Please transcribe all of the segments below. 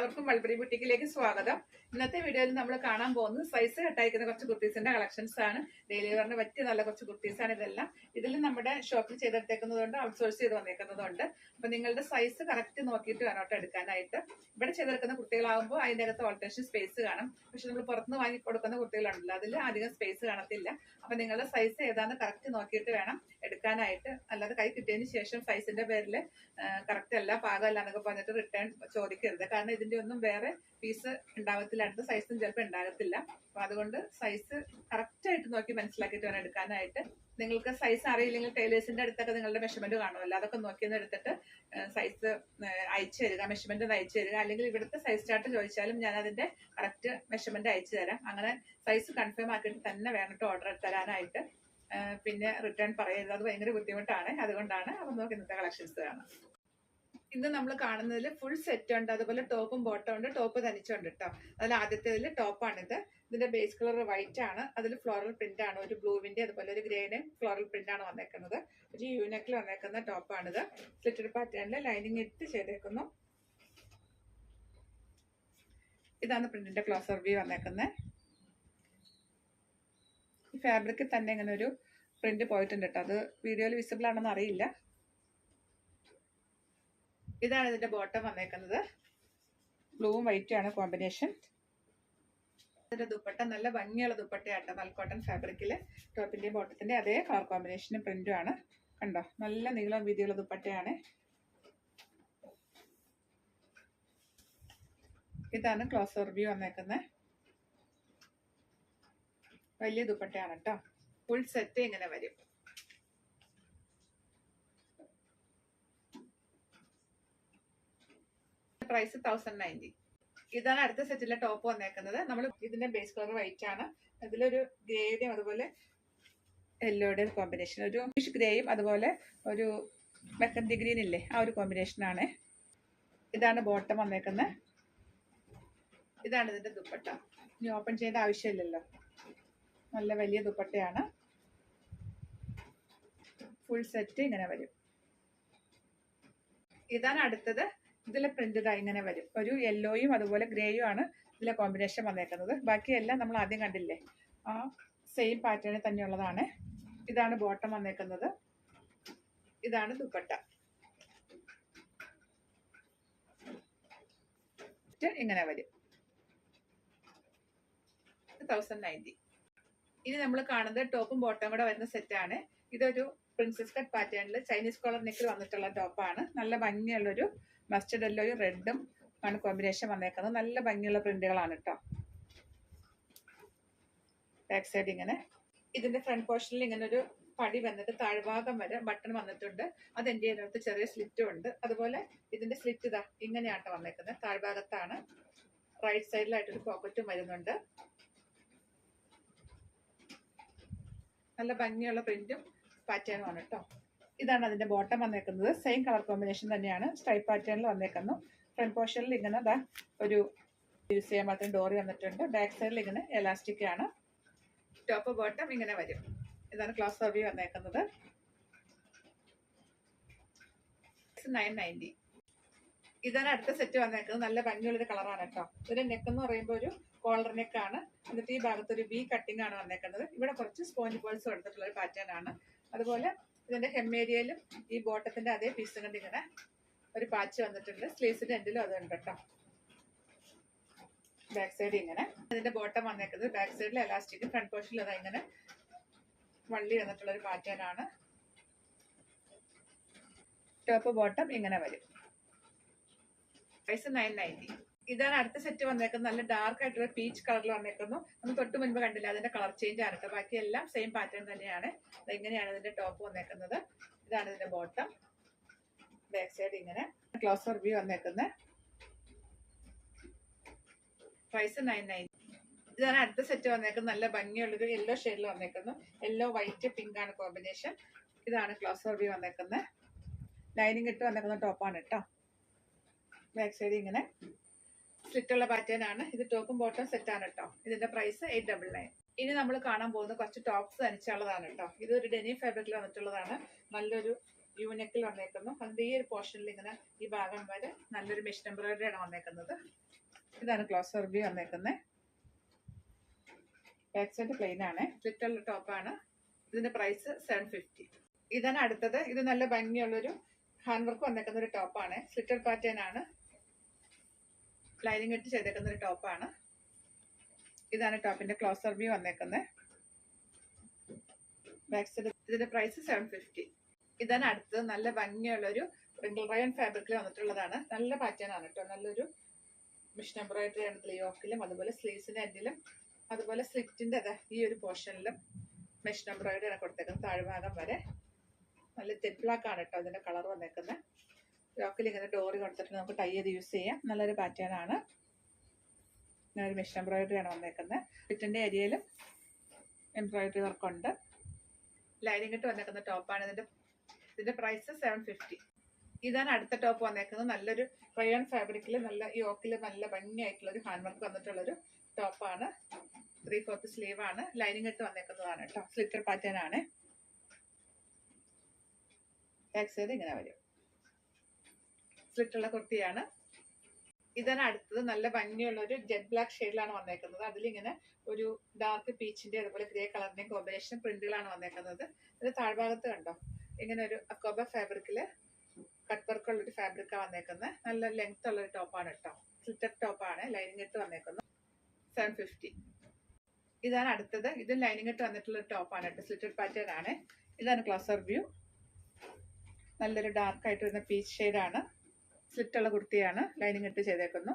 എല്ലാവർക്കും മൾബറി ബുട്ടിക്കിലേക്ക് സ്വാഗതം. ഇന്നത്തെ വീഡിയോയിൽ നമ്മൾ കാണാൻ പോകുന്നത് സൈസ് കട്ടായിരിക്കുന്ന കുറച്ച് കുർത്തീസിന്റെ കളക്ഷൻസ് ആണ്. ഡെയിലി വെയറിന് പറ്റിയ നല്ല കുറച്ച് കുർത്തീസ് ആണ് ഇതെല്ലാം. ഇതിൽ നമ്മുടെ ഷോപ്പിൽ ചെയ്തെടുത്തേക്കുന്നതുകൊണ്ട് ഔട്ട്സോഴ്സ് ചെയ്ത് വന്നേക്കുന്നതുകൊണ്ട് അപ്പൊ നിങ്ങളുടെ സൈസ് കറക്റ്റ് നോക്കിയിട്ട് വേണം എടുക്കാനായിട്ട്. ഇവിടെ ചെയ്തെടുക്കുന്ന കുട്ടികളാകുമ്പോൾ അതിന്റെ അകത്ത് ഓൾട്ടേഷൻ സ്പേസ് കാണും. പക്ഷെ നമ്മൾ പുറത്തുനിന്ന് വാങ്ങി കൊടുക്കുന്ന കുട്ടികളുണ്ടല്ലോ അതിൽ അധികം സ്പേസ് കാണത്തില്ല. അപ്പൊ നിങ്ങളുടെ സൈസ് ഏതാണ് കറക്റ്റ് നോക്കിയിട്ട് വേണം എടുക്കാനായിട്ട്. അല്ലാതെ കൈ കിട്ടിയതിന് ശേഷം സൈസിന്റെ പേരിൽ കറക്റ്റ് അല്ല പാകമല്ല എന്നൊക്കെ പറഞ്ഞിട്ട് റിട്ടേൺ ചോദിക്കരുത്. കാരണം ഇതിന്റെ ഒന്നും വേറെ പീസ് ഉണ്ടാവത്തില്ല. അടുത്ത സൈസും ചിലപ്പോൾ ഉണ്ടാകത്തില്ല. അപ്പൊ അതുകൊണ്ട് സൈസ് കറക്റ്റ് ആയിട്ട് നോക്കി മനസ്സിലാക്കിയിട്ട് വേണം എടുക്കാനായിട്ട്. നിങ്ങൾക്ക് സൈസ് അറിയില്ലെങ്കിൽ ടൈലേഴ്സിന്റെ അടുത്തൊക്കെ നിങ്ങളുടെ മെഷർമെന്റ് കാണുമല്ലോ. അതൊക്കെ നോക്കിയൊന്ന് എടുത്തിട്ട് സൈസ് അയച്ചു തരിക. മെഷർമെന്റ് അയച്ചു തരിക. അല്ലെങ്കിൽ ഇവിടുത്തെ സൈസ് ചാർട്ട് ചോദിച്ചാലും ഞാൻ അതിന്റെ കറക്റ്റ് മെഷർമെന്റ് അയച്ചു തരാം. അങ്ങനെ സൈസ് കൺഫേം ആക്കിയിട്ട് തന്നെ വേണം ഓർഡർ തരാനായിട്ട്. പിന്നെ റിട്ടേൺ പറയരുത്. അത് ഭയങ്കര ബുദ്ധിമുട്ടാണ്. അതുകൊണ്ടാണ് അപ്പൊ നമുക്ക് ഇന്നത്തെ കളക്ഷൻസ് കാണാം. ഇന്ന് നമ്മൾ കാണുന്നതിൽ ഫുൾ സെറ്റ് ഉണ്ട്. അതുപോലെ ടോപ്പും ബോട്ടം ഉണ്ട്. ടോപ്പ് തനിച്ചുണ്ട് കേട്ടോ അതിൽ ആദ്യത്തേതിൽ ടോപ്പാണിത് ഇതിന്റെ ബേസ് കളർ വൈറ്റ് ആണ്. അതിൽ ഫ്ലോറൽ പ്രിന്റ് ആണ്. ഒരു ബ്ലൂവിന്റെ അതുപോലെ ഒരു ഗ്രേയുടെ ഫ്ലോറൽ പ്രിന്റ് ആണ് വന്നേക്കുന്നത്. ഒരു യൂനെക്കിൽ വന്നേക്കുന്ന ടോപ്പാണിത് സ്ലിറ്റഡ് പാറ്റേണിൽ ലൈനിങ് ഇട്ട് ചെയ്തേക്കുന്നു. ഇതാണ് പ്രിന്റിന്റെ ക്ലോസർ വ്യൂ വന്നേക്കുന്നത് ഈ ഫാബ്രിക്കിൽ തന്നെ ഇങ്ങനെ ഒരു പ്രിന്റ് പോയിട്ടുണ്ട് കേട്ടോ അത് വീഡിയോയിൽ വിസിബിൾ ആണെന്ന് അറിയില്ല. ഇതാണ് ഇതിന്റെ ബോട്ടം വന്നേക്കുന്നത്. ബ്ലൂവും വൈറ്റും ആണ് കോമ്പിനേഷൻ ഇതിന്റെ ദുപ്പട്ട നല്ല ഭംഗിയുള്ള ദുപ്പട്ടയാട്ടോ മൽക്കോട്ടൺ ഫാബ്രിക്കിൽ ടോപ്പിന്റെയും ബോട്ടത്തിന്റെ അതേ കളർ കോമ്പിനേഷനും പ്രിന്റും ആണ്. കണ്ടോ? നല്ല നീളം വീതിയുള്ള ദുപ്പട്ടയാണ്. ഇതാണ് ക്ലോസർ വ്യൂ വന്നേക്കുന്നത് വലിയ ദുപ്പട്ടയാണ് കേട്ടോ ഫുൾ സെറ്റ് ഇങ്ങനെ വരും. പ്രൈസ് തൗസൻഡ് നയന്റി ഇതാണ് അടുത്ത സെറ്റിലെ ടോപ്പ് വന്നേക്കുന്നത്. നമ്മൾ ഇതിന്റെ ബേസ് കളർ വൈറ്റ് ആണ്. അതിലൊരു ഗ്രേയും അതുപോലെ യെല്ലോയുടെ കോമ്പിനേഷൻ ഒരു ഫിഷ് ഗ്രേയും അതുപോലെ ഒരു മെക്കന്തി ഗ്രീൻ ഇല്ലേ? ആ ഒരു കോമ്പിനേഷൻ ആണ്. ഇതാണ് ബോട്ടം വന്നേക്കുന്നത് ഇതാണ് ഇതിന്റെ ദുപ്പട്ട. ഇനി ഓപ്പൺ ചെയ്യേണ്ട ആവശ്യമില്ലല്ലോ. നല്ല വലിയ ദുപ്പട്ടയാണ്. ഫുൾ സെറ്റ് ഇങ്ങനെ വരും. ഇതാണ് അടുത്തത് ഇതിലെ പ്രിന്റ് ഇതാ ഇങ്ങനെ വരും. ഒരു യെല്ലോയും അതുപോലെ ഗ്രേയും ആണ് ഇതിലെ കോമ്പിനേഷൻ വന്നേക്കുന്നത്. ബാക്കിയെല്ലാം നമ്മൾ ആദ്യം കണ്ടില്ലേ? ആ സെയിം പാറ്റേണിൽ തന്നെയുള്ളതാണ് ഇതാണ് ബോട്ടം വന്നേക്കുന്നത്. ഇതാണ് ദുപ്പട്ട. ഇങ്ങനെ വരും. തൗസൻഡ് നയന്റി ഇനി നമ്മൾ കാണുന്നത് ടോപ്പും ബോട്ടം കൂടെ വരുന്ന സെറ്റാണ് ഇതൊരു പ്രിൻസസ് കട്ട് പാറ്റേണിൽ ചൈനീസ് കോളർ നെക്കിൽ വന്നിട്ടുള്ള ടോപ്പാണ് നല്ല ഭംഗിയുള്ളൊരു മസ്റ്റർഡ് യെല്ലോയും റെഡും ആണ് കോമ്പിനേഷൻ വന്നേക്കുന്നത്. നല്ല ഭംഗിയുള്ള പ്രിന്റുകളാണ് കേട്ടോ ബാക്ക് സൈഡ് ഇങ്ങനെ. ഇതിന്റെ ഫ്രണ്ട് പോർഷനിൽ ഇങ്ങനെ ഒരു പടി വന്നിട്ട് താഴ്ഭാഗം വരെ ബട്ടൺ വന്നിട്ടുണ്ട്. അത് എന്റെ ഇതിനകത്ത് ചെറിയ സ്ലിറ്റും ഉണ്ട്. അതുപോലെ ഇതിന്റെ സ്ലിറ്റ് ഇതാ ഇങ്ങനെയാണ് വന്നേക്കുന്നത്. താഴ്ഭാഗത്താണ്. റൈറ്റ് സൈഡിലായിട്ടൊരു പോക്കറ്റും വരുന്നുണ്ട്. നല്ല ഭംഗിയുള്ള പ്രിന്റും പാറ്റേണും ആണ് കേട്ടോ ഇതാണ് അതിന്റെ ബോട്ടം വന്നേക്കുന്നത്. സെയിം കളർ കോമ്പിനേഷൻ തന്നെയാണ്. സ്ട്രൈപ്പ് പാറ്റേണിൽ വന്നേക്കുന്നു. ഫ്രണ്ട് പോർഷനിൽ ഇങ്ങനെ ദാ ഒരു യൂസ് ചെയ്യാൻ മാത്രം ഡോറി വന്നിട്ടുണ്ട്. ബാക്ക് സൈഡിൽ ഇങ്ങനെ എലാസ്റ്റിക് ആണ്. ടോപ്പ് ബോട്ടം ഇങ്ങനെ വരും. ഇതാണ് ക്ലോസ് സർവി വന്നേക്കുന്നത്. നയൻ നയന്റി ഇതാണ് അടുത്ത സെറ്റ് വന്നേക്കുന്നത്. നല്ല ഭംഗിയുള്ളൊരു കളറാണ് കേട്ടോ. ഇതിന്റെ നെക്ക് എന്ന് പറയുമ്പോൾ ഒരു കോളർ നെക്ക് ആണ്. എന്നിട്ട് ഈ ഭാഗത്ത് ഒരു വി കട്ടിംഗ് ആണ് വന്നേക്കുന്നത്. ഇവിടെ കുറച്ച് സ്പോഞ്ച് ബോൾസ് കൊടുത്തിട്ടുള്ള ഒരു പാറ്റേൺ ആണ്. അതുപോലെ ഇതിന്റെ ഹെമ്മേരിയയിലും ഈ ബോട്ടത്തിന്റെ അതേ പീസ് കണ്ട് ഇങ്ങനെ ഒരു പാച്ച് വന്നിട്ടുണ്ട്. സ്ലീവ്സിന്റെ എൻഡിലും അതുണ്ട് കേട്ടോ. ബാക്ക് സൈഡ് ഇങ്ങനെ. അതിന്റെ ബോട്ടം വന്നേക്കുന്നത് ബാക്ക് സൈഡിൽ എലാസ്റ്റിക് ഫ്രണ്ട് പോർഷനിൽ അതാ ഇങ്ങനെ വള്ളി വന്നിട്ടുള്ള ഒരു പാറ്റേൺ ആണ്. ടോപ്പ് ബോട്ടം ഇങ്ങനെ വരും. പ്രൈസ് നയൻ നയന്റി ഇതാണ് അടുത്ത സെറ്റ് വന്നേക്കുന്നത്. നല്ല ഡാർക്ക് ആയിട്ടുള്ള പീച്ച് കളറിൽ വന്നേക്കുന്നു. നമ്മൾ തൊട്ട് മുൻപ് കണ്ടില്ല അതിന്റെ കളർ ചേഞ്ച് ആണ് കേട്ടോ ബാക്കി എല്ലാം സെയിം പാറ്റേൺ തന്നെയാണ്. ഇങ്ങനെയാണ് ഇതിന്റെ ടോപ്പ് വന്നേക്കുന്നത്? ഇതാണ് ഇതിന്റെ ബോട്ടം ബാക്ക് സൈഡ് ഇങ്ങനെ. ക്ലോസർ വ്യൂ വന്നേക്കുന്നത് പ്രൈസ് നയൻ നയൻ ഇതാണ് അടുത്ത സെറ്റ് വന്നേക്കുന്നത്. നല്ല ഭംഗിയുള്ളൊരു യെല്ലോ ഷെയ്ഡിൽ വന്നേക്കുന്നു. യെല്ലോ വൈറ്റ് പിങ്ക് ആണ് കോമ്പിനേഷൻ ഇതാണ് ക്ലോസർ വ്യൂ വന്നേക്കുന്നത് ലൈനിങ് ഇട്ട് വന്നേക്കുന്ന ടോപ്പാണ് കേട്ടോ ബാക്ക് സൈഡ് ഇങ്ങനെ. സ്ലിറ്റ് ഉള്ള പാറ്റേൺ ആണ്. ഇത് ടോപ്പും ബോട്ടം സെറ്റ് ആണ് കേട്ടോ ഇതിന്റെ പ്രൈസ് എയ്റ്റ് ഡബിൾ നയൻ ഇനി നമ്മൾ കാണാൻ പോകുന്ന കുറച്ച് ടോപ്സ് തനിച്ചുള്ളതാണ് കേട്ടോ ഇത് ഒരു ഡെനി ഫാബ്രിക്കിൽ വന്നിട്ടുള്ളതാണ്. നല്ലൊരു യൂണിക്കിൽ വന്നേക്കുന്നു. അതിന്റെ ഈ ഒരു പോർഷനിൽ ഇങ്ങനെ ഈ ഭാഗം വരെ നല്ലൊരു മെഷീൻ എംബ്രോയിഡറി ആണ് വന്നേക്കുന്നത്. ഇതാണ് ക്ലോസ് റിവ്യൂ വന്നേക്കുന്നത് ബാക്ക് സൈഡ് പ്ലെയിൻ ആണ്. ലിറ്റുള്ള ടോപ്പാണ് ഇതിന്റെ പ്രൈസ് സെവൻ ഫിഫ്റ്റി ഇതാണ് അടുത്തത്. ഇത് നല്ല ഭംഗിയുള്ളൊരു ഹാൻഡ് വർക്ക് വന്നേക്കുന്ന ഒരു ടോപ്പാണ് സ്ലിറ്റർ പാറ്റേൺ ആണ്. ലൈനിങ് ഇട്ട് ചെയ്തേക്കുന്ന ഒരു ടോപ്പാണ് ഇതാണ് ടോപ്പിന്റെ ക്ലോസർ വ്യൂ വന്നേക്കുന്നത് ബാക്ക് സൈഡ് ഇതിന്റെ പ്രൈസ് സെവൻ ഫിഫ്റ്റി ഇതാണ് അടുത്തത്. നല്ല ഭംഗിയുള്ളൊരു റിംഗിൾ റയൻ ഫാബ്രിക്കിൽ വന്നിട്ടുള്ളതാണ്. നല്ല പാറ്റേൺ ആണ് കേട്ടോ നല്ലൊരു മിഷൻ എംബ്രോയിഡറി ആണ് ഇതിൽ യോക്കിലും അതുപോലെ സ്ലീവ്സിന്റെ എൻഡിലും അതുപോലെ സ്ലിറ്റിന്റെ അതെ ഈ ഒരു പോർഷനിലും മെഷീൻ എംബ്രോയിഡറി ആണ് കൊടുത്തേക്കുന്നത്. താഴ്ഭാഗം വരെ. നല്ല തെറ്റ് ബ്ലാക്ക് ആണ് കേട്ടോ അതിന്റെ കളർ വന്നേക്കുന്നത് യോക്കിൽ ഇങ്ങനെ ഡോറി കൊടുത്തിട്ട് നമുക്ക് ടൈ ചെയ്ത് യൂസ് ചെയ്യാം. നല്ലൊരു പാറ്റേൺ ആണ്. ഒരു മെഷീൻ എംബ്രോയിഡറി ആണ് വന്നേക്കുന്നത് ഫിറ്റിന്റെ ഏരിയയിലും എംബ്രോയിഡറി വർക്ക് ഉണ്ട്. ലൈനിങ് ഇട്ട് വന്നേക്കുന്ന ടോപ്പാണ് ഇതിന്റെ ഇതിന്റെ പ്രൈസ് സെവൻ ഫിഫ്റ്റി ഇതാണ് അടുത്ത ടോപ്പ് വന്നേക്കുന്നത്. നല്ലൊരു റയോൺ ഫാബ്രിക്കിൽ നല്ല യോക്കിൽ നല്ല ഭംഗിയായിട്ടുള്ള ഒരു ഹാൻഡ് വർക്ക് വന്നിട്ടുള്ളൊരു ടോപ്പാണ് ത്രീ ഫോർത്ത് സ്ലീവ് ആണ്. ലൈനിങ് ഇട്ട് വന്നേക്കുന്നതാണ് കേട്ടോ. സ്ലിറ്റർ പാറ്റേൺ ആണ്. ബാക്ക് സൈഡ് ഇങ്ങനെ വരും. സ്ലിറ്റുള്ള കുർത്തിയാണ്. ഇതാണ് അടുത്തത്. നല്ല ഭംഗിയുള്ള ഒരു ജെറ്റ് ബ്ലാക്ക് ഷെയ്ഡിലാണ് വന്നേക്കുന്നത്. അതിലിങ്ങനെ ഒരു ഡാർക്ക് പീച്ചിന്റെ അതുപോലെ ഗ്രേ കളറിന്റെയും കോമ്പിനേഷൻ പ്രിന്റുകളാണ് വന്നേക്കുന്നത്. ഇത് താഴ്ഭാഗത്ത് കണ്ടോ? ഇങ്ങനെ ഒരു അക്കോബ ഫാബ്രിക്കിൽ കട്ട് വർക്ക് ഉള്ള ഒരു ഫാബ്രിക്കാണ് വന്നേക്കുന്നത് നല്ല ലെങ്ത് ഉള്ള ഒരു ടോപ്പാണ് കേട്ടോ സ്ലിറ്റർ ടോപ്പാണ് ലൈനിങ് ഇട്ട് വന്നേക്കുന്നത് സെവൻ ഫിഫ്റ്റി ഇതാണ് അടുത്തത്. ഇത് ലൈനിങ് ഇട്ട് വന്നിട്ടുള്ള ടോപ്പാണ് കേട്ടോ സ്ലിറ്റഡ് പാറ്റേൺ ആണ്. ഇതാണ് ക്ലോസർ വ്യൂ നല്ലൊരു ഡാർക്ക് ആയിട്ട് വരുന്ന പീച്ച് ഷെയ്ഡാണ് സ്ലിറ്റുള്ള കുർത്തിയാണ് ലൈനിങ് ഇട്ട് ചെയ്തേക്കുന്നു.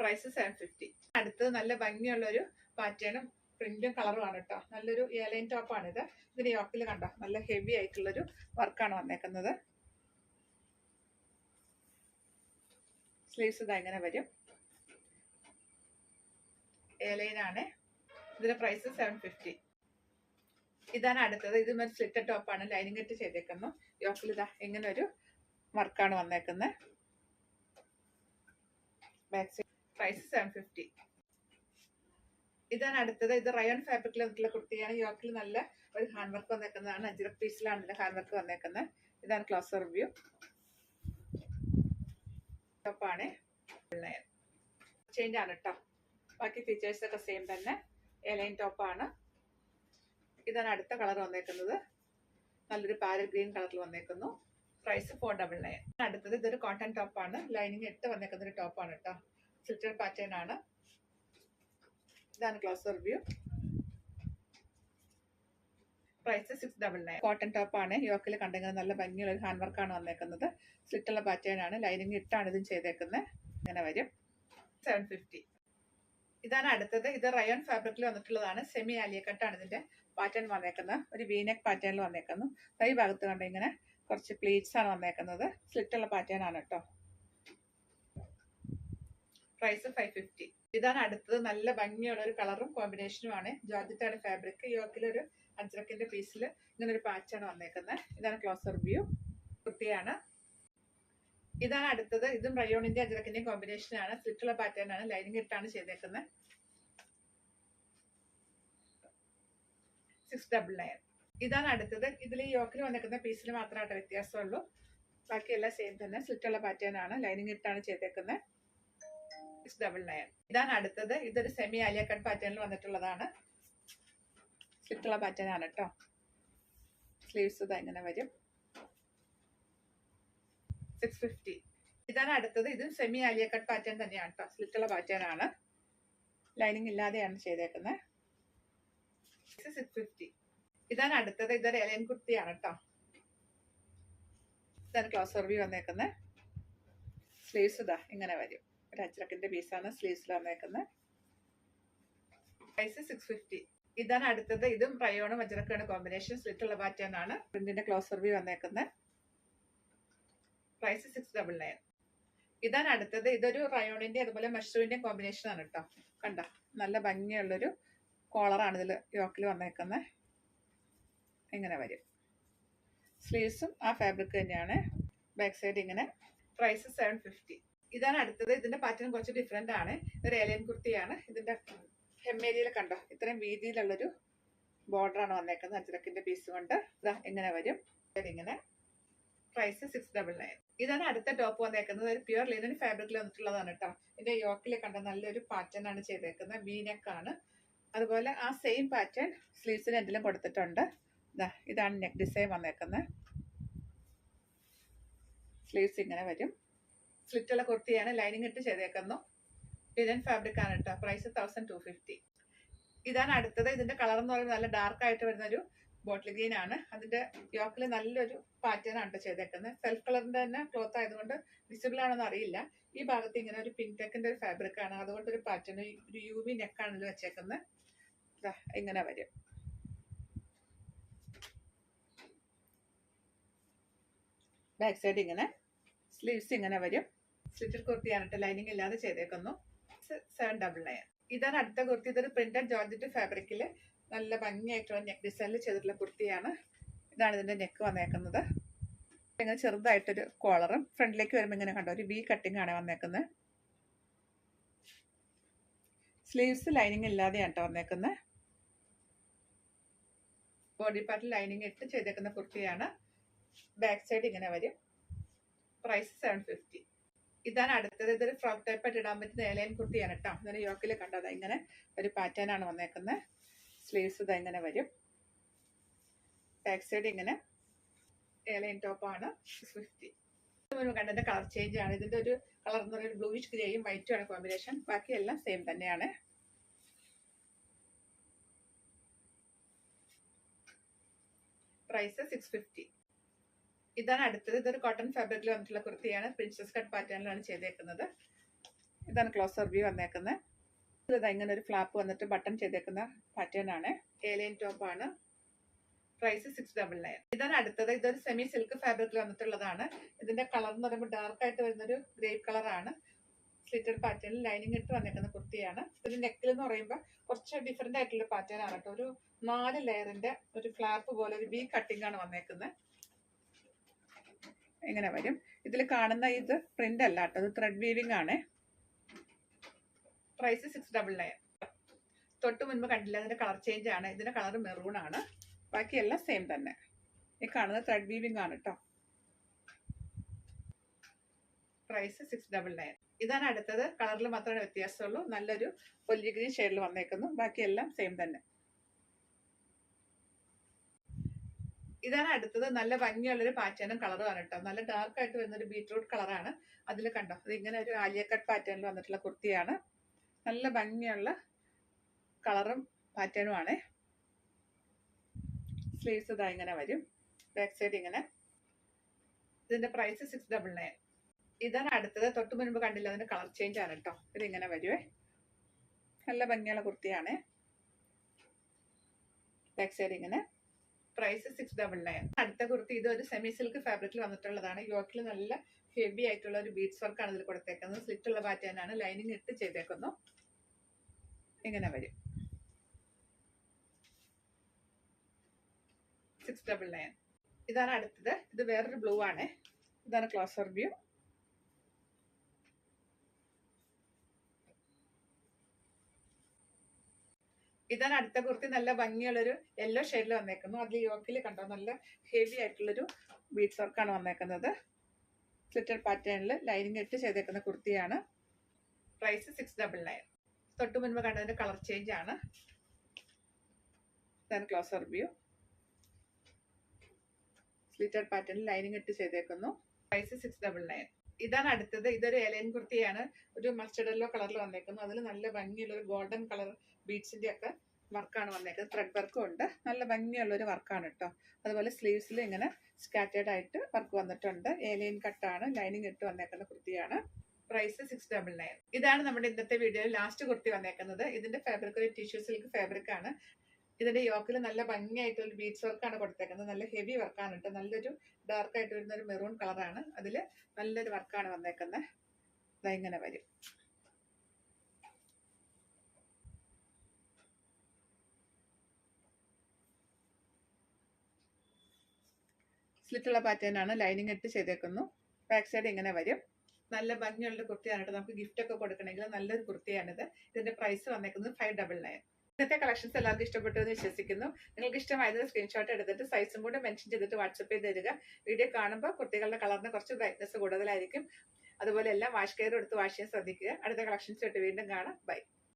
പ്രൈസ് സെവൻ ഫിഫ്റ്റി അടുത്തത് നല്ല ഭംഗിയുള്ള ഒരു പാറ്റേണും പ്രിന്റും കളറുമാണ് കേട്ടോ. നല്ലൊരു ഏലൈൻ ടോപ്പാണ് ഇത് ഇതിന് യോക്കിൽ കണ്ടോ? നല്ല ഹെവി ആയിട്ടുള്ളൊരു വർക്കാണ് വന്നേക്കുന്നത്. സ്ലീവ്സ് ഇതാ ഇങ്ങനെ വരും. ആണ്. ഇതിന്റെ പ്രൈസ് സെവൻ ഫിഫ്റ്റി ഇതാണ് അടുത്തത്. ഇത് ഒരു ടോപ്പാണ് ലൈനിങ് ഇട്ട് ചെയ്തേക്കുന്നു. യോക്കിൽ ഇതാ ഇങ്ങനെ ഒരു വർക്കാണ് വന്നേക്കുന്നത് സൈഡ് പ്രൈസ് സെവൻ ഫിഫ്റ്റി ഇതാണ് അടുത്തത്. ഇത് റയോൺ ഫാബ്രിക്കിൽ വന്നിട്ടുള്ള കുർത്തിയാണ് യോക്കിൽ നല്ല ഒരു ഹാൻഡ് വർക്ക് വന്നേക്കുന്നതാണ്. അഞ്ചര പീസിലാണ് ഹാൻഡ് വർക്ക് വന്നേക്കുന്നത്. ഇതാണ് ക്ലോസ് റിവ്യൂ ടോപ്പാണ് ചേഞ്ച് ആണ് കേട്ടോ ബാക്കി ഫീച്ചേഴ്സ് ഒക്കെ സെയിം തന്നെ. എലൈൻ ടോപ്പാണ് ഇതാണ് അടുത്ത കളർ വന്നേക്കുന്നത്. നല്ലൊരു പാരൽ ഗ്രീൻ കളറിൽ വന്നേക്കുന്നു. പ്രൈസ് ഫോർ ഡബിൾ നയൻ അടുത്തത് ഇതൊരു കോട്ടൺ ആണ്. ലൈനിങ് ഇട്ട് വന്നേക്കുന്ന ഒരു ടോപ്പാണ് കേട്ടോ സിൽറ്റഡ് പാറ്റേൺ ആണ്. ഇതാണ് close review price six double nine cotton ടോപ്പാണ് യോക്കിൽ കണ്ടെങ്കിൽ നല്ല ഭംഗിയുള്ള ഒരു ഹാൻഡ് വർക്കാണ് വന്നേക്കുന്നത്. സ്ലിറ്റുള്ള പാറ്റേൺ ആണ്. ലൈനിങ് ഇട്ടാണ് ഇതും ചെയ്തേക്കുന്നത് ഇങ്ങനെ വരും. സെവൻ ഇതാണ് അടുത്തത്. ഇത് റയോൺ ഫാബ്രിക്കിൽ വന്നിട്ടുള്ളതാണ്. സെമി ആലിയക്കട്ടാണ് ഇതിന്റെ പാറ്റേൺ വന്നേക്കുന്നത്. ഒരു വീനെക്ക് പാറ്റേണിൽ വന്നേക്കുന്നു. കൈ ഭാഗത്ത് കണ്ട കുറച്ച് പ്ലീറ്റ്സ് ആണ് വന്നേക്കുന്നത്. സ്ലിറ്റുള്ള പാറ്റേൺ ആണ് കേട്ടോ പ്രൈസ് ഫൈവ് ഫിഫ്റ്റി ഇതാണ് അടുത്തത്. നല്ല ഭംഗിയുള്ള ഒരു കളറും കോമ്പിനേഷനുമാണ് ജോർജറ്റാണ് ഫാബ്രിക് യോക്കിലൊരു അജ്രക്കിന്റെ പീസിൽ ഇങ്ങനെ ഒരു പാച്ചാണ് വന്നേക്കുന്നത് ഇതാണ് ക്ലോസർ വ്യൂ കുട്ടിയാണ്. ഇതാണ് അടുത്തത്. ഇതും റയോണിന്റെ അജ്രക്കിന്റെയും കോമ്പിനേഷനാണ് സ്ലിറ്റുള്ള പാറ്റേൺ ആണ്. ലൈനിങ് ഇട്ടാണ് ചെയ്തേക്കുന്നത് സിക്സ് ഡബിൾ നയൻ ഇതാണ് അടുത്തത്. ഇതിൽ ഈ യോക്കിൽ വന്നിരിക്കുന്ന പീസിൽ മാത്രമായിട്ട് വ്യത്യാസമുള്ളൂ. ബാക്കിയെല്ലാം സെയിം തന്നെ. സ്ലിറ്റുള്ള പാറ്റേൺ ആണ്. ലൈനിങ് ഇട്ടാണ് ചെയ്തേക്കുന്നത് സിക്സ് ഡബിൾ നയൻ ഇതാണ് അടുത്തത്. ഇതൊരു സെമി ആലിയ കട്ട് പാറ്റേണിൽ വന്നിട്ടുള്ളതാണ്. സ്ലിറ്റുള്ള പാറ്റേൺ ആണ് കേട്ടോ സ്ലീവ്സ് ഇതാ എങ്ങനെ വരും. സിക്സ് ഫിഫ്റ്റി ഇതാണ് അടുത്തത്. ഇത് സെമി ആലിയ കട്ട് പാറ്റേൺ തന്നെയാണ് കേട്ടോ സ്ലിറ്റുള്ള പാറ്റേൺ ആണ്. ലൈനിങ് ഇല്ലാതെയാണ് ചെയ്തേക്കുന്നത് സിക്സ് ഫിഫ്റ്റി ഇതാണ് അടുത്തത്. ഇതൊരു എലയൻ കുർത്തിയാണ് കേട്ടോ ഇതാണ് ക്ലോസ് റിവ്യൂ വന്നേക്കുന്നത് സ്ലീവ്സ് ഇതാ ഇങ്ങനെ വരും. ഒരു അജ്രക്കിന്റെ പീസാണ് സ്ലീവ്സിൽ വന്നേക്കുന്നത് പ്രൈസ് സിക്സ് ഫിഫ്റ്റി ഇതാണ് അടുത്തത്. ഇതും പ്രയോണും അജ്രക്കാണ് കോമ്പിനേഷൻ സ്ലിറ്റുള്ള പാറ്റേൺ ആണ്. പ്രിന്റിന്റെ ക്ലോസ് റിവ്യൂ വന്നേക്കുന്നത് പ്രൈസ് സിക്സ് ഡബിൾ നയൻ ഇതാണ് അടുത്തത്. ഇതൊരു റയോണിന്റെ അതുപോലെ മഷ്റൂമിന്റെ കോമ്പിനേഷൻ ആണ് കേട്ടോ കണ്ട? നല്ല ഭംഗിയുള്ളൊരു കോളറാണ് ഇതിൽ യോക്കിൽ വന്നേക്കുന്നത് ഇങ്ങനെ വരും. സ്ലീവ്സും ആ ഫാബ്രിക് തന്നെയാണ്. ബാക്ക് സൈഡ് ഇങ്ങനെ. പ്രൈസ് സെവൻ ഫിഫ്റ്റി ഇതാണ് അടുത്തത്. ഇതിന്റെ പാറ്റേൺ കുറച്ച് ഡിഫറെന്റ് ആണ്. ഇതൊരു ഏലിയൻ കുർത്തിയാണ്. ഇതിന്റെ ഹെമ്മേരിയയിൽ കണ്ടോ? ഇത്രയും വീതിയിലുള്ളൊരു ബോർഡറാണ് വന്നേക്കുന്നത്. അജ്രക്കിന്റെ പീസ് കൊണ്ട്. ഇതാ ഇങ്ങനെ വരും. ഇങ്ങനെ. പ്രൈസ് സിക്സ് ഡബിൾ നയൻ ഇതാണ് അടുത്ത ടോപ്പ് വന്നേക്കുന്നത്. ഒരു പ്യുവർ ലിനൻ ഫാബ്രിക്കിൽ വന്നിട്ടുള്ളതാണ് കേട്ടോ. ഇതിന്റെ യോക്കിൽ കണ്ട നല്ലൊരു പാറ്റേൺ ആണ് ചെയ്തേക്കുന്നത്. വീനക്കാണ് അതുപോലെ ആ സെയിം പാറ്റേൺ സ്ലീവ്സിന് എന്തെങ്കിലും കൊടുത്തിട്ടുണ്ട്. ഇതാണ് നെക്ക് ഡിസൈൻ വന്നേക്കുന്നത് സ്ലീവ്സ് ഇങ്ങനെ വരും. സ്ലിറ്റുള്ള കുർത്തിയാണ് ലൈനിങ് ഇട്ട് ചെയ്തേക്കുന്നു. ലിനൻ ഫാബ്രിക് ആണ് കേട്ടോ പ്രൈസ് തൗസൻഡ് ടു ഫിഫ്റ്റി ഇതാണ് അടുത്തത്. ഇതിന്റെ കളർ എന്ന് പറയുന്നത് നല്ല ഡാർക്ക് ആയിട്ട് വരുന്ന ഒരു ബോട്ടിൽ ഗ്രീൻ ആണ്. അതിന്റെ യോക്കിൽ നല്ലൊരു പാറ്റേൺ ആണ് ചെയ്തേക്കുന്നത് സെൽഫ് കളറിന്റെ തന്നെ ക്ലോത്ത് ആയതുകൊണ്ട് വിസിബിൾ ആണെന്ന് അറിയില്ല. ഈ ഭാഗത്ത് ഇങ്ങനെ ഒരു പിങ്ക് ടെക്കിന്റെ ഒരു ഫാബ്രിക് ആണ്. അതുകൊണ്ട് ഒരു പാറ്റേൺ ഒരു യു വി നെക്കാണ് ഇത് വെച്ചേക്കുന്നത് ഇങ്ങനെ വരും. ബാക്ക് സൈഡ് ഇങ്ങനെ സ്ലീവ്സ് ഇങ്ങനെ വരും. സ്ലിറ്റഡ് കുർത്തിയാണ് കേട്ടോ ലൈനിങ് ഇല്ലാതെ ചെയ്തേക്കുന്നു. സെവൻ ഡബിൾ നയൻ ഇതാണ് അടുത്ത കുർത്തി. ഇതൊരു പ്രിന്റഡ് ജോർജറ്റ് ഫാബ്രിക്കിൽ നല്ല ഭംഗിയായിട്ടുള്ള നെക്ക് ഡിസൈനിൽ ചെയ്തിട്ടുള്ള കുർത്തിയാണ്. ഇതാണ് ഇതിന്റെ നെക്ക് വന്നേക്കുന്നത്. ഇങ്ങനെ ചെറുതായിട്ടൊരു കോളറും ഫ്രണ്ടിലേക്ക് വരുമ്പോൾ ഇങ്ങനെ കണ്ടോ? ഒരു വി കട്ടിംഗ് ആണ് വന്നേക്കുന്നത് സ്ലീവ്സ് ലൈനിങ് ഇല്ലാതെയാണ് കേട്ടോ വന്നേക്കുന്നത് ബോഡി പാർട്ട് ലൈനിങ് ഇട്ട് ചെയ്തേക്കുന്ന കുർത്തിയാണ്. ബാക്ക് സൈഡ് ഇങ്ങനെ വരും. പ്രൈസ് സെവൻ ഫിഫ്റ്റി ഇതാണ് അടുത്തത്. ഇതൊരു ഫ്രോക്ക് ടൈപ്പ് ആയിട്ട് ഇടാൻ പറ്റുന്ന ഏലയൻ കുർത്തിയാണ് കേട്ടോ. ഇതൊരു യോക്കിൽ കണ്ടത് ഇങ്ങനെ ഒരു പാറ്റേൺ ആണ് വന്നേക്കുന്നത് സ്ലീവ്സ് ഇത് ഇങ്ങനെ വരും. ബാക്ക് സൈഡ് ഇങ്ങനെ ഏലയൻ ടോപ്പാണ് ഫിഫ്റ്റി കണ്ടതിന്റെ കളർ ചേഞ്ച് ആണ്. ഇതിന്റെ ഒരു കളർ എന്ന് പറയുന്നത് ബ്ലൂയിഷ് ഗ്രേയും വൈറ്റും ആണ് കോമ്പിനേഷൻ ബാക്കിയെല്ലാം സെയിം തന്നെയാണ്. പ്രൈസ് സിക്സ് ഫിഫ്റ്റി ഇതാണ് അടുത്തത്. ഇതൊരു കോട്ടൺ ഫാബ്രിക്കിൽ വന്നിട്ടുള്ള കുർത്തിയാണ്. പ്രിൻസസ് കട്ട് പാറ്റേണിലാണ് ചെയ്തേക്കുന്നത്. ഇതാണ് ക്ലോസർ വ്യൂ വന്നേക്കുന്നത് ഇതാ ഇങ്ങനെ ഒരു ഫ്ലാപ്പ് വന്നിട്ട് ബട്ടൺ ചെയ്തേക്കുന്ന പാറ്റേൺ ആണ്. ഏലിയൻ ടോപ്പ് ആണ്. പ്രൈസ് സിക്സ് ഡബിൾ നയൻ ഇതാണ് അടുത്തത്. ഇതൊരു സെമി സിൽക്ക് ഫാബ്രിക്കിൽ വന്നിട്ടുള്ളതാണ്. ഇതിന്റെ കളർ എന്ന് പറയുമ്പോൾ ഡാർക്ക് ആയിട്ട് വരുന്നൊരു ഗ്രേപ്പ് കളറാണ് സ്ലിറ്റഡ് പാറ്റേണിൽ ലൈനിങ് ഇട്ട് വന്നേക്കുന്ന കുർത്തിയാണ്. ഇതിന്റെ നെക്കിൽ എന്ന് പറയുമ്പോൾ കുറച്ച് ഡിഫറെന്റ് ആയിട്ടുള്ള പാറ്റേൺ ആണ് കേട്ടോ. ഒരു നാല് ലെയറിന്റെ ഒരു ഫ്ലാപ്പ് പോലെ ഒരു ബി കട്ടിംഗ് ആണ് വന്നേക്കുന്നത് ഇങ്ങനെ വരും. ഇതിൽ കാണുന്ന ഇത് പ്രിന്റ് അല്ല കേട്ടോ. ഇത് ത്രെഡ് വീവിംഗ് ആണ്. പ്രൈസ് സിക്സ് ഡബിൾ നയൻ തൊട്ട് മുൻപ് കണ്ടില്ല അതിന്റെ കളർ ചേഞ്ച് ആണ്. ഇതിന്റെ കളർ മെറൂൺ ആണ്. ബാക്കിയെല്ലാം സെയിം തന്നെ. ഈ കാണുന്നത് ത്രെഡ് വീവിംഗ് ആണ് കേട്ടോ പ്രൈസ് സിക്സ് ഡബിൾ നയൻ ഇതാണ് അടുത്തത്. കളറിൽ മാത്രമേ വ്യത്യാസമുള്ളൂ. നല്ലൊരു പൊല്ലി ഗ്രീൻ ഷെയ്ഡിൽ വന്നേക്കുന്നു. ബാക്കിയെല്ലാം സെയിം തന്നെ. ഇതാണ് അടുത്തത്. നല്ല ഭംഗിയുള്ളൊരു പാറ്റേണും ആണ് കേട്ടോ നല്ല ഡാർക്ക് ആയിട്ട് വരുന്ന ഒരു ബീട്രൂട്ട് കളറാണ് അതിൽ കണ്ടോ? ഇത് ഇങ്ങനെ ഒരു ആലിയ കട്ട് പാറ്റേണിൽ വന്നിട്ടുള്ള കുർത്തിയാണ്. നല്ല ഭംഗിയുള്ള കളറും പാറ്റേണും ആണ്. സ്ലീവ്സ് ഇതാ ഇങ്ങനെ വരും. ബാക്ക് സൈഡ് ഇങ്ങനെ. ഇതിന്റെ പ്രൈസ് സിക്സ് ഡബിൾ നയൻ ഇതാണ് അടുത്തത്. തൊട്ട് മുൻപ് കണ്ടില്ല അതിന്റെ കളർ ചേഞ്ച് ആണ് കേട്ടോ ഇത് ഇങ്ങനെ വരുവേ. നല്ല ഭംഗിയുള്ള കുർത്തിയാണ്. ബാക്ക് സൈഡ് ഇങ്ങനെ. പ്രൈസ് സിക്സ് ഡബിൾ നയൻ അടുത്ത കുർത്തി ഇത് ഒരു സെമി സിൽക്ക് ഫാബ്രിക്കിൽ വന്നിട്ടുള്ളതാണ്. യോക്കിൽ നല്ല ഹെവി ആയിട്ടുള്ള ഒരു ബീഡ്സ് ആണ് ഇതിൽ കൊടുത്തേക്കുന്നത്. സ്ലിറ്റ് ഉള്ള പാറ്റേൺ ആണ്. ലൈനിങ് ഇട്ട് ചെയ്തേക്കുന്നു. ഇങ്ങനെ വരും. സിക്സ് ഡബിൾ നയൻ ഇതാണ് അടുത്തത്. ഇത് വേറൊരു ബ്ലൂ ആണ്. ഇതാണ് ക്ലോസർ വ്യൂ ഇതാണ് അടുത്ത കുർത്തി. നല്ല ഭംഗിയുള്ളൊരു യെല്ലോ ഷെയ്ഡിൽ വന്നേക്കുന്നു. അതിൽ യോക്കിൽ കണ്ടോ? നല്ല ഹെവി ആയിട്ടുള്ളൊരു ബീഡ്സ് വർക്കാണ് വന്നേക്കുന്നത്. സ്ലിറ്റർ പാറ്റേണിൽ ലൈനിങ് ഇട്ട് ചെയ്തേക്കുന്ന കുർത്തിയാണ്. പ്രൈസ് സിക്സ് ഡബിൾ നയൻ തൊട്ട് മുൻപ് കണ്ടതിന്റെ കളർ ചേഞ്ച് ആണ്. ഇതാണ് ക്ലോസർ വ്യൂ സ്ലിറ്റർ പാറ്റേണിൽ ലൈനിങ് ഇട്ട് ചെയ്തേക്കുന്നു. പ്രൈസ് സിക്സ് ഡബിൾ നയൻ ഇതാണ് അടുത്തത്. ഇതൊരു എലൈൻ കുർത്തിയാണ്. ഒരു മസ്റ്റർഡ് യെല്ലോ കളറിൽ വന്നേക്കുന്നു. അതിൽ നല്ല ഭംഗിയുള്ള ഒരു ഗോൾഡൻ കളർ ബീഡ്സിന്റെ ഒക്കെ വർക്കാണ് വന്നേക്കുന്നത്. ത്രെഡ് വർക്കും ഉണ്ട്. നല്ല ഭംഗിയുള്ള ഒരു വർക്കാണ് കേട്ടോ അതുപോലെ സ്ലീവ്സിൽ ഇങ്ങനെ സ്കാറ്റേഡ് ആയിട്ട് വർക്ക് വന്നിട്ടുണ്ട്. ഏലിയൻ കട്ടാണ് ലൈനിങ് ഇട്ട് വന്നേക്കുന്ന കുർത്തിയാണ്. പ്രൈസ് സിക്സ് ഡബിൾ നയൻ ഇതാണ് നമ്മുടെ ഇന്നത്തെ വീഡിയോയിൽ ലാസ്റ്റ് കുർത്തി വന്നേക്കുന്നത്. ഇതിന്റെ ഫാബ്രിക് ഒരു ടിഷ്യൂ സിൽക്ക് ഫാബ്രിക് ആണ്. ഇതിന്റെ യോക്കിൽ നല്ല ഭംഗിയായിട്ട് ബീച്ച് വർക്കാണ് കൊടുത്തേക്കുന്നത്. നല്ല ഹെവി വർക്കാണ് കേട്ടോ നല്ലൊരു ഡാർക്ക് ആയിട്ട് വരുന്ന ഒരു മെറൂൺ കളറാണ് അതിൽ നല്ലൊരു വർക്കാണ് വന്നേക്കുന്നത്. ഇങ്ങനെ വരും. സ്ലിറ്റുള്ള പാറ്റേൺ ആണ്. ലൈനിങ് ഇട്ട് ചെയ്തേക്കുന്നു. ബാക്ക് സൈഡ് ഇങ്ങനെ വരും. നല്ല ഭംഗിയുള്ള കുർത്തിയാണ് കേട്ടോ. നമുക്ക് ഗിഫ്റ്റ് ഒക്കെ കൊടുക്കണമെങ്കിൽ നല്ലൊരു കുർത്തിയാണിത്. ഇതിന്റെ പ്രൈസ് വന്നേക്കുന്നത് ഫൈവ് ഡബിൾ നയൻ ഇന്നത്തെ കളക്ഷൻസ് എല്ലാവർക്കും ഇഷ്ടപ്പെട്ടു എന്ന് വിശ്വസിക്കുന്നു. നിങ്ങൾക്ക് ഇഷ്ടമായത് സ്ക്രീൻഷോട്ട് എടുത്തിട്ട് സൈസും കൂടെ മെൻഷൻ ചെയ്തിട്ട് വാട്സപ്പ് ചെയ്ത് തരിക. വീഡിയോ കാണുമ്പോൾ കുട്ടികളുടെ കളറിന് കുറച്ച് ബ്രൈറ്റ്നസ് കൂടുതലായിരിക്കും. അതുപോലെ എല്ലാം വാഷ് കെയർ എടുത്ത് വാഷ് ചെയ്യാൻ ശ്രദ്ധിക്കുക. അടുത്ത കളക്ഷൻസ് ആയിട്ട് വീണ്ടും കാണാം. ബൈ